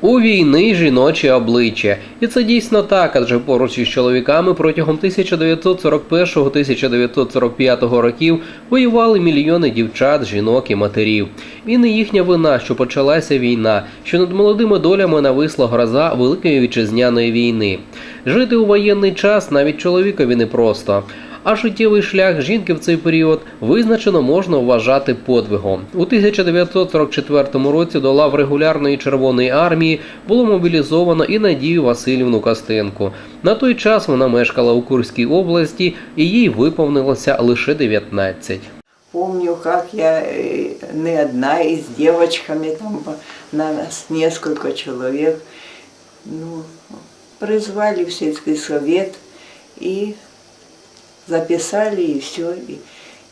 У війни жіноче обличчя, і це дійсно так, адже поруч із чоловіками протягом 1941-1945 років воювали мільйони дівчат, жінок і матерів. І не їхня вина, що почалася війна, що над молодими долями нависла гроза великої вітчизняної війни. Жити у воєнний час навіть чоловікові непросто. А життєвий шлях жінки в цей період визначено можна вважати подвигом. У 1944 році до лав регулярної Червоної армії було мобілізовано і Надію Васильівну Костенко. На той час вона мешкала у Курській області, і їй виповнилося лише 19. Помню, как я э, не одна, и с девочками, там на нас несколько человек, ну, призвали в сельский совет и записали, и все, и,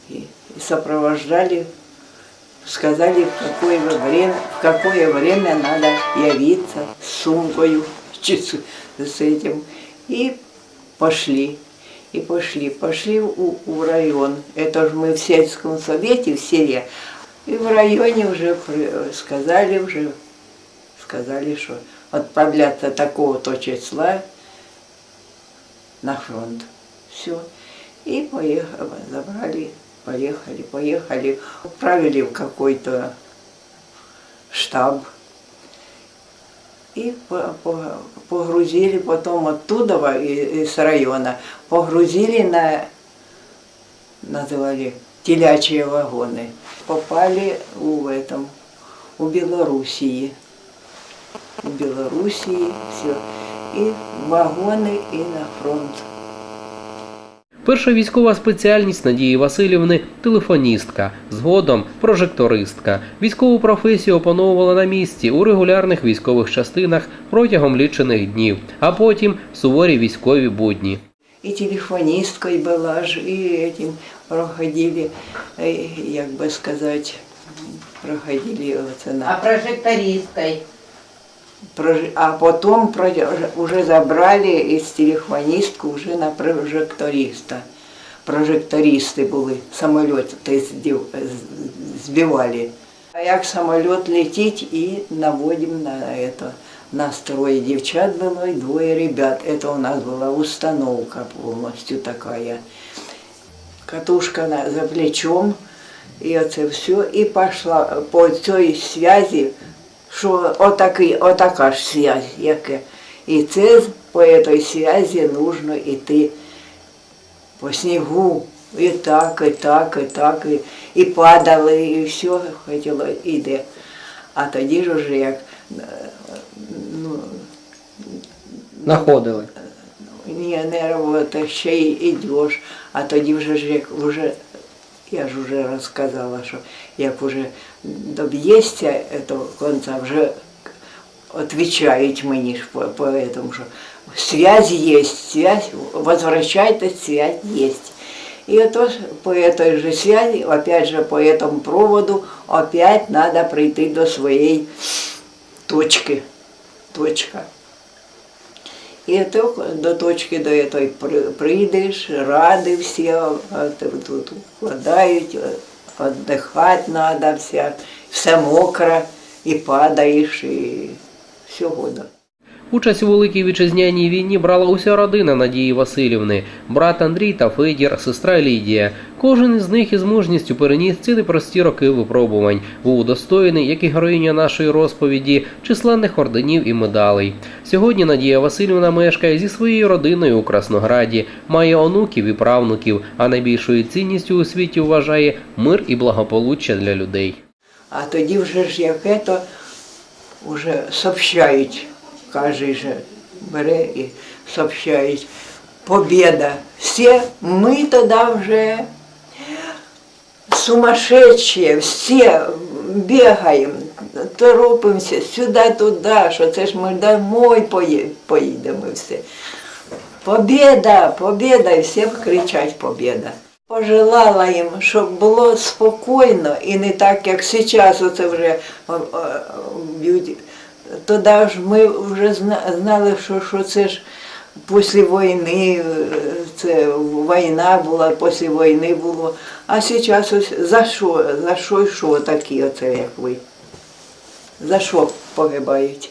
и- сопровождали, сказали, в какое время, в какое время надо явиться с сумкою, с, этим, и пошли. И пошли, пошли у, у район. Это же мы в сельском совете, в селе. И в районе уже сказали, уже сказали, что отправляться такого-то числа на фронт. Все. И поехали, забрали, поехали, поехали. Отправили в какой-то штаб. И по- по- погрузили потом оттуда, из района, погрузили на, называли, телячьи вагоны. Попали у этом, у Белоруссии. У Белоруссии все. И вагоны, и на фронт. Перша військова спеціальність Надії Васильівни телефоністка, згодом прожектористка. Військову професію опановувала на місці у регулярних військових частинах протягом лічених днів, а потім суворі військові будні. И телефонисткой была же, и этим проходили, э, як бы сказать, проходили оце на А прожектористкой? Прож- А потом про- уже забрали із телефоністку вже на прожекториста. Прожектористи були, самоліти здів- з- збивали. А як самоліт летить і наводимо на это. Нас троє дівчат було і двоє ребят. Это у нас була установка повністю така. Катушка на, за плечом, і оце все. І пішла по цій зв'язі Що отакий, отака ж связь, яке. І це по цій связі нужно йти по снігу. І так, і так, і так, і, і падали, і все хотіло йде. А тоді ж уже як ну, Находили. ні, не робота, ще й йдеш. А тоді вже ж як вже, я ж вже розказала, що як вже доб'єшся цього кінця, вже відповідають мені ж по, по этому, що связь є, связь, возвращайтесь, связь є. И это ж по этой же связи, опять же по этому проводу, опять надо прийти до своей точки. Точка. І то до точки до этой прийдеш, ради всі, а ти тут вкладають, віддихати треба, все мокре, і падаєш, і всього. Участь у великій вітчизняній війні брала уся родина Надії Васильівни, брат Андрій та Федір, сестра Лідія. Кожен із них із мужністю переніс ці непрості роки випробувань, був удостоєний, як і героїня нашої розповіді, численних орденів і медалей. Сьогодні Надія Васильівна мешкає зі своєю родиною у Краснограді, має онуків і правнуків, а найбільшою цінністю у світі вважає мир і благополуччя для людей. А тоді вже ж як ето, вже сообщають, кожен же бере і сообщають. Побіда. Всі ми тоді вже сумасшедшие, всі бігаємо, торопимося сюди-туди, що це ж ми домой поїдемо все. Побіда, побіда, і всі кричать побіда. Пожелала їм, щоб було спокійно і не так, як зараз, оце вже б'ють. Тоді ж ми вже знали, що, що це ж після війни, це війна була, після війни було. А зараз ось за що, за що і що такі оце, як ви? За що погибають?